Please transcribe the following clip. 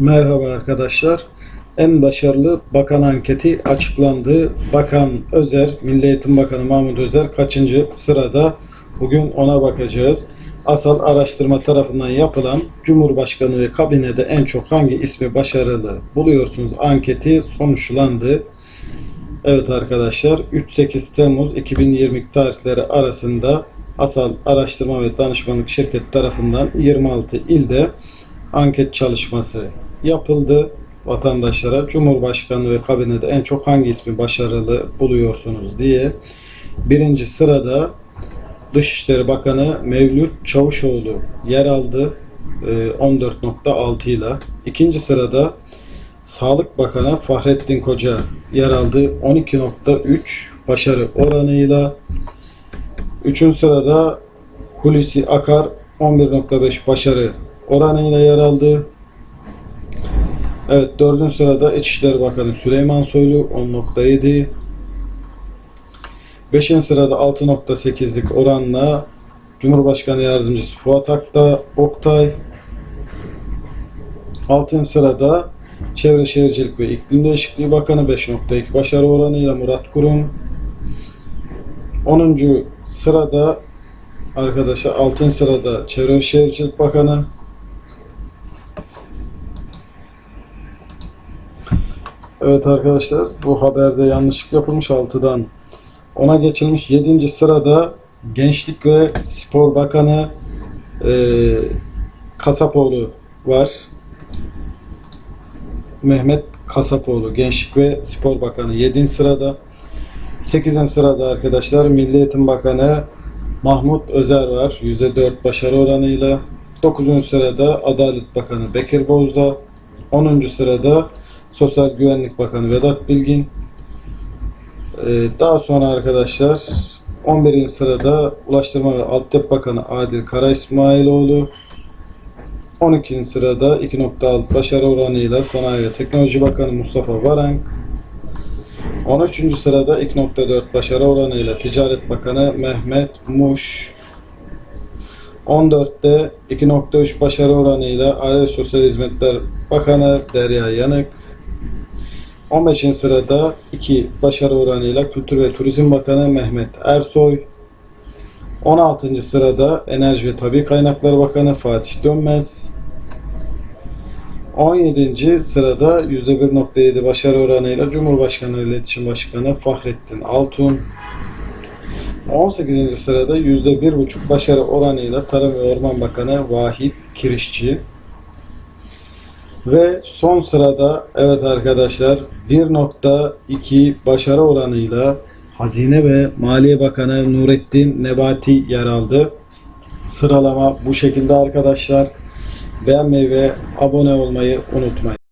Merhaba arkadaşlar. En başarılı bakan anketi açıklandı. Bakan Özer, Milli Eğitim Bakanı Mahmut Özer kaçıncı sırada? Bugün ona bakacağız. Asal araştırma tarafından yapılan Cumhurbaşkanı ve kabinede en çok hangi ismi başarılı buluyorsunuz anketi sonuçlandı. Evet arkadaşlar 3-8 Temmuz 2020 tarihleri arasında Asal Araştırma ve Danışmanlık Şirketi tarafından 26 ilde anket çalışması yapıldı. Vatandaşlara Cumhurbaşkanı ve kabinede en çok hangi ismi başarılı buluyorsunuz diye. Birinci sırada Dışişleri Bakanı Mevlüt Çavuşoğlu yer aldı e, 14.6 ile. İkinci sırada Sağlık Bakanı Fahrettin Koca yer aldı 12.3 başarı oranıyla. Üçüncü sırada Hulusi Akar 11.5 başarı oranıyla yer aldı. Evet dördüncü sırada İçişleri Bakanı Süleyman Soylu 10.7. Beşinci sırada 6.8'lik oranla Cumhurbaşkanı Yardımcısı Fuat Akta, Oktay. Altıncı sırada Çevre Şehircilik ve İklim Değişikliği Bakanı 5.2 başarı oranıyla Murat Kurum. 10. sırada arkadaşlar 6. sırada Çevre Şehircilik Bakanı Evet arkadaşlar bu haberde yanlışlık yapılmış 6'dan 10'a geçilmiş 7. sırada Gençlik ve Spor Bakanı e, Kasapoğlu var. Mehmet Kasapoğlu Gençlik ve Spor Bakanı 7. sırada. 8. sırada arkadaşlar Milli Eğitim Bakanı Mahmut Özer var. %4 başarı oranıyla. 9. sırada Adalet Bakanı Bekir Bozdağ. 10. sırada Sosyal Güvenlik Bakanı Vedat Bilgin. Ee, Daha sonra arkadaşlar 11. sırada Ulaştırma ve Altyapı Bakanı Adil Kara İsmailoğlu. 12. sırada 2.6 başarı oranıyla Sanayi ve Teknoloji Bakanı Mustafa Varank. 13. sırada 2.4 başarı oranıyla Ticaret Bakanı Mehmet Muş. 14'te 2.3 başarı oranıyla Aile Sosyal Hizmetler Bakanı Derya Yanık. 15. sırada 2 başarı oranıyla Kültür ve Turizm Bakanı Mehmet Ersoy. 16. sırada Enerji ve Tabi Kaynaklar Bakanı Fatih Dönmez. 17. sırada %1.7 başarı oranıyla Cumhurbaşkanı İletişim Başkanı Fahrettin Altun. 18. sırada %1.5 başarı oranıyla Tarım ve Orman Bakanı Vahit Kirişçi. Ve son sırada evet arkadaşlar 1.2 başarı oranıyla Hazine ve Maliye Bakanı Nurettin Nebati yer aldı. Sıralama bu şekilde arkadaşlar. Beğenmeyi ve abone olmayı unutmayın.